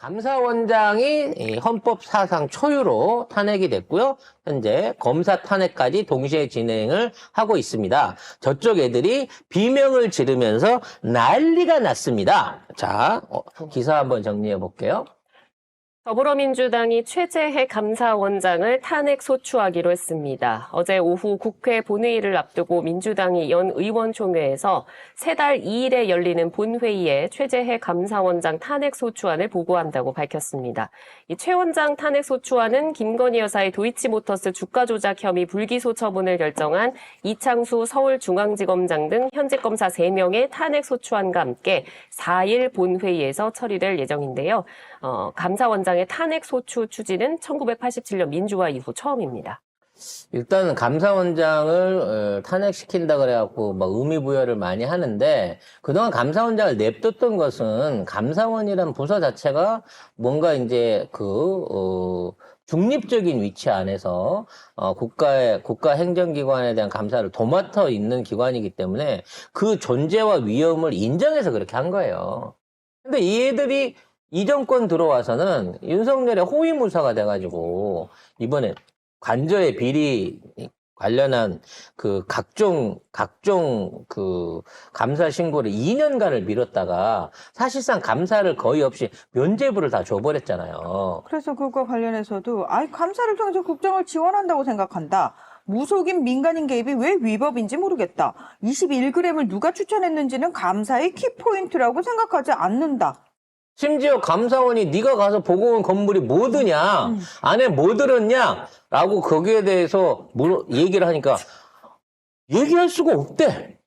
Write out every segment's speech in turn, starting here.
감사원장이 이 헌법 사상 초유로 탄핵이 됐고요. 현재 검사 탄핵까지 동시에 진행을 하고 있습니다. 저쪽 애들이 비명을 지르면서 난리가 났습니다. 자, 어, 기사 한번 정리해 볼게요. 더불어민주당이 최재해 감사원장을 탄핵 소추하기로 했습니다. 어제 오후 국회 본회의를 앞두고 민주당이 연 의원총회에서 세 달 2일에 열리는 본회의에 최재해 감사원장 탄핵 소추안을 보고한다고 밝혔습니다. 이 최 원장 탄핵 소추안은 김건희 여사의 도이치모터스 주가 조작 혐의 불기소 처분을 결정한 이창수 서울중앙지검장 등 현직 검사 3명의 탄핵 소추안과 함께 4일 본회의에서 처리될 예정인데요. 어, 감사원장 의 탄핵 소추 추진은 1987년 민주화 이후 처음입니다. 일단 감사원장을 어, 탄핵시킨다 그래갖고 막 의미 부여를 많이 하는데 그동안 감사원장을 냅뒀던 것은 감사원이란 부서 자체가 뭔가 이제 그 어, 중립적인 위치 안에서 어, 국가의 국가 행정기관에 대한 감사를 도맡아 있는 기관이기 때문에 그 존재와 위험을 인정해서 그렇게 한 거예요. 근데 이 애들이 이 정권 들어와서는 윤석열의 호위무사가 돼가지고 이번에 관저의 비리 관련한 그 각종 각종 그 감사 신고를 2년간을 미뤘다가 사실상 감사를 거의 없이 면죄부를 다 줘버렸잖아요. 그래서 그거 관련해서도 아이 감사를 통해서 국정을 지원한다고 생각한다. 무속인 민간인 개입이 왜 위법인지 모르겠다. 21g을 누가 추천했는지는 감사의 키포인트라고 생각하지 않는다. 심지어 감사원이 네가 가서 보고 온 건물이 뭐드냐? 안에 뭐 들었냐? 라고 거기에 대해서 물어, 얘기를 하니까 얘기할 수가 없대.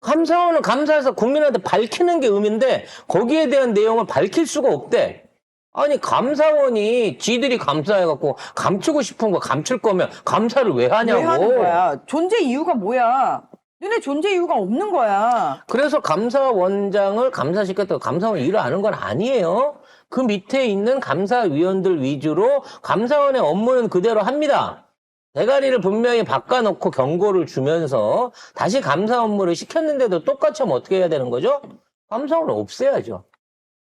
감사원은 감사해서 국민한테 밝히는 게 의미인데 거기에 대한 내용을 밝힐 수가 없대. 아니 감사원이 지들이 감사해갖고 감추고 싶은 거 감출 거면 감사를 왜 하냐고. 왜 하는 거야? 존재 이유가 뭐야? 너네 존재 이유가 없는 거야. 그래서 감사원장을 감사시켰다고 감사원 일을 아는 건 아니에요. 그 밑에 있는 감사위원들 위주로 감사원의 업무는 그대로 합니다. 대가리를 분명히 바꿔놓고 경고를 주면서 다시 감사 업무를 시켰는데도 똑같이 하면 어떻게 해야 되는 거죠? 감사원을 없애야죠.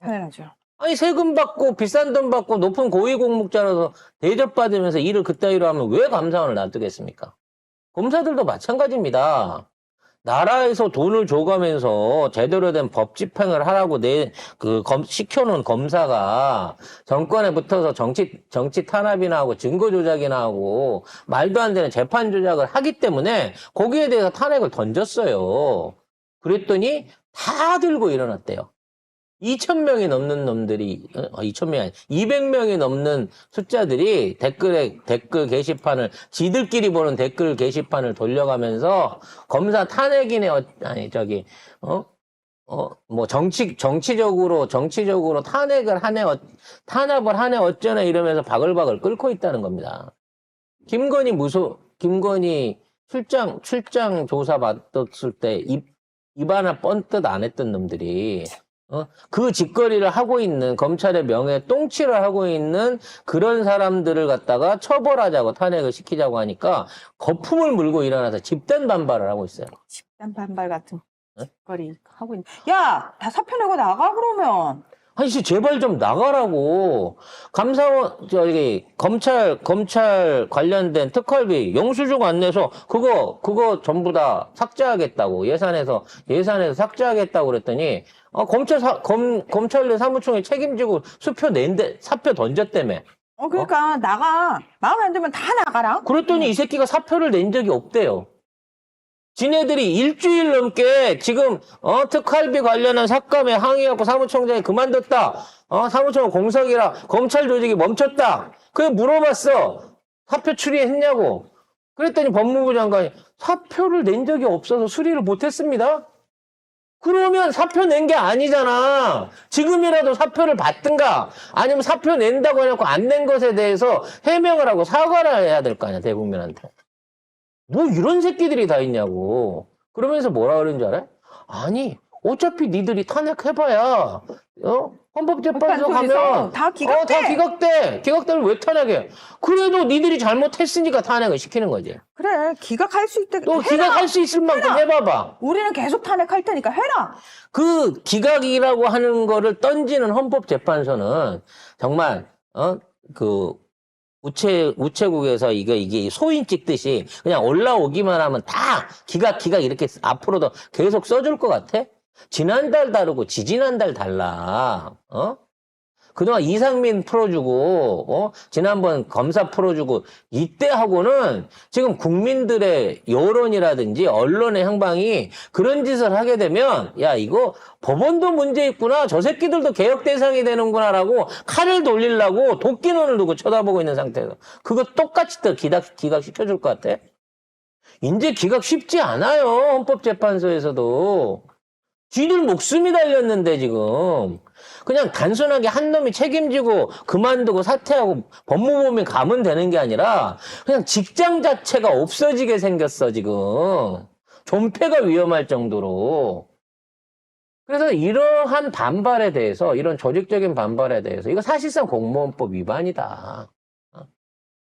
당연하죠. 아니 세금 받고 비싼 돈 받고 높은 고위 공직자라서 대접 받으면서 일을 그따위로 하면 왜 감사원을 놔두겠습니까? 검사들도 마찬가지입니다. 나라에서 돈을 줘가면서 제대로 된 법 집행을 하라고 내, 그, 검, 시켜놓은 검사가 정권에 붙어서 정치, 정치 탄압이나 하고 증거 조작이나 하고 말도 안 되는 재판 조작을 하기 때문에 거기에 대해서 탄핵을 던졌어요. 그랬더니 다 들고 일어났대요. 2,000명이 넘는 놈들이, 어, 2,000명이 아니, 200명이 넘는 숫자들이 댓글에, 댓글 게시판을, 지들끼리 보는 댓글 게시판을 돌려가면서 검사 탄핵이네, 어, 아니, 저기, 어? 어, 뭐, 정치, 정치적으로, 정치적으로 탄핵을 하네, 어, 탄압을 하네, 어쩌네, 이러면서 바글바글 끓고 있다는 겁니다. 김건희 무소, 김건희 출장, 출장 조사 받았을 때 입, 입 하나 뻔뜻 안 했던 놈들이, 어? 그 짓거리를 하고 있는 검찰의 명예 똥치를 하고 있는 그런 사람들을 갖다가 처벌하자고 탄핵을 시키자고 하니까 거품을 물고 일어나서 집단 반발을 하고 있어요. 집단 반발 같은 네? 짓거리 하고 있는. 야, 다 사표 내고 나가 그러면. 아니 씨, 제발 좀 나가라고 감사원 저기 검찰 검찰 관련된 특활비 영수증 안 내서 그거 그거 전부 다 삭제하겠다고 예산에서 예산에서 삭제하겠다고 그랬더니 어, 검찰 사, 검 검찰 내 사무총이 책임지고 수표 낸데 사표 던졌다며 어, 그러니까 나가. 마음에 안 들면 다 나가라. 그랬더니 이 새끼가 사표를 낸 적이 없대요. 지네들이 일주일 넘게 지금 어 특활비 관련한 삭감에 항의하고 사무총장이 그만뒀다. 어 사무총 공석이라 검찰 조직이 멈췄다. 그래 물어봤어. 사표 추리했냐고. 그랬더니 법무부 장관이 사표를 낸 적이 없어서 수리를 못했습니다. 그러면 사표 낸 게 아니잖아. 지금이라도 사표를 받든가 아니면 사표 낸다고 해놓고 안 낸 것에 대해서 해명을 하고 사과를 해야 될 거 아니야 대국민한테. 뭐 이런 새끼들이 다 있냐고. 그러면서 뭐라 그러는 줄 알아요? 아니 어차피 니들이 탄핵해봐야 어? 헌법재판소 가면 다 기각돼. 어, 다 기각돼. 기각되면 왜 탄핵해? 그래도 니들이 잘못했으니까 탄핵을 시키는 거지. 그래 기각할 수 있다. 또 해라. 기각할 수 있을 만큼 해봐봐. 우리는 계속 탄핵할 테니까 해라. 그 기각이라고 하는 거를 던지는 헌법재판소는 정말 어 그 우체 우체국에서 이거 이게 소인 찍듯이 그냥 올라오기만 하면 다 기각 기각 이렇게 앞으로도 계속 써줄 것 같아? 지난달 다르고 지지난달 달라. 어? 그동안 이상민 풀어주고, 어? 지난번 검사 풀어주고, 이때하고는 지금 국민들의 여론이라든지 언론의 향방이 그런 짓을 하게 되면, 야, 이거 법원도 문제 있구나. 저 새끼들도 개혁 대상이 되는구나라고 칼을 돌리려고 도끼 눈을 두고 쳐다보고 있는 상태에서. 그거 똑같이 또 기각, 기각시켜줄 것 같아? 이제 기각 쉽지 않아요. 헌법재판소에서도. 쥐들 목숨이 달렸는데 지금. 그냥 단순하게 한 놈이 책임지고 그만두고 사퇴하고 법무법인 가면 되는 게 아니라 그냥 직장 자체가 없어지게 생겼어 지금. 존폐가 위험할 정도로. 그래서 이러한 반발에 대해서 이런 조직적인 반발에 대해서 이거 사실상 공무원법 위반이다. 어?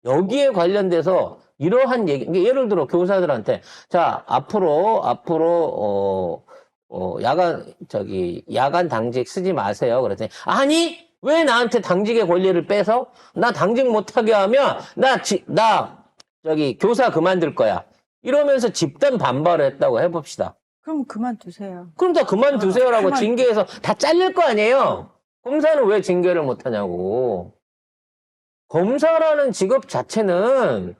여기에 관련돼서 이러한 얘기 예를 들어 교사들한테 자 앞으로 앞으로 어 어, 야간, 저기, 야간 당직 쓰지 마세요. 그랬더니, 아니! 왜 나한테 당직의 권리를 빼서? 나 당직 못하게 하면, 나, 지, 나, 저기, 교사 그만둘 거야. 이러면서 집단 반발을 했다고 해봅시다. 그럼 그만두세요. 그럼 다 그만두세요라고 그만- 징계해서 다 잘릴 거 아니에요? 검사는 왜 징계를 못하냐고. 검사라는 직업 자체는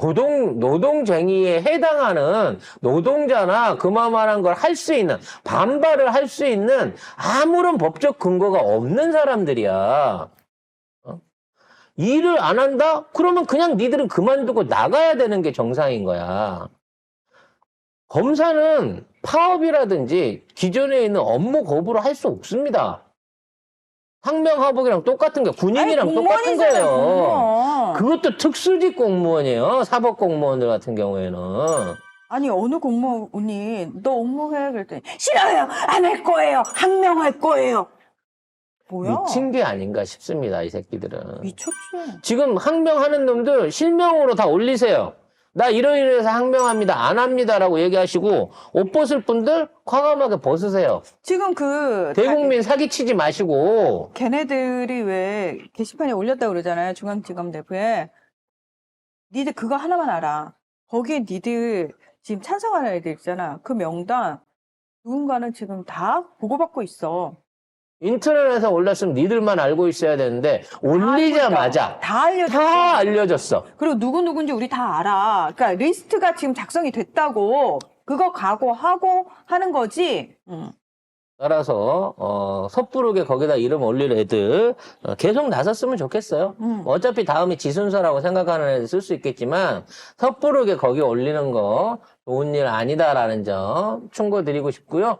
노동, 노동쟁의에 해당하는 노동자나 그만한 걸 할 수 있는, 반발을 할 수 있는 아무런 법적 근거가 없는 사람들이야. 어? 일을 안 한다? 그러면 그냥 니들은 그만두고 나가야 되는 게 정상인 거야. 검사는 파업이라든지 기존에 있는 업무 거부를 할 수 없습니다. 항명하복이랑 똑같은 게 군인이랑 아니, 똑같은 거예요. 공무원. 그것도 특수직 공무원이에요. 사법 공무원들 같은 경우에는. 아니 어느 공무원이 너 업무해 그랬더니 싫어요 안 할 거예요 항명할 거예요 뭐야 미친 게 아닌가 싶습니다. 이 새끼들은. 미쳤지 지금 항명하는 놈들 실명으로 다 올리세요. 나 이러이러해서 항명합니다. 안 합니다라고 얘기하시고 옷 벗을 분들 과감하게 벗으세요. 지금 그 대국민 사기치지 마시고 걔네들이 왜 게시판에 올렸다고 그러잖아요 중앙지검 내부에 니들 그거 하나만 알아 거기에 니들 지금 찬성하는 애들 있잖아 그 명단 누군가는 지금 다 보고받고 있어 인터넷에서 올렸으면 니들만 알고 있어야 되는데 올리자마자 다 알려줬어 다 알려졌어. 그리고 누구 누군지 우리 다 알아. 그러니까 리스트가 지금 작성이 됐다고 그거 각오하고 하는 거지. 응. 따라서 어, 섣부르게 거기다 이름 올릴 애들 어, 계속 나섰으면 좋겠어요. 응. 어차피 다음이 지순서라고 생각하는 애들 쓸 수 있겠지만 섣부르게 거기 올리는 거 좋은 일 아니다라는 점 충고 드리고 싶고요.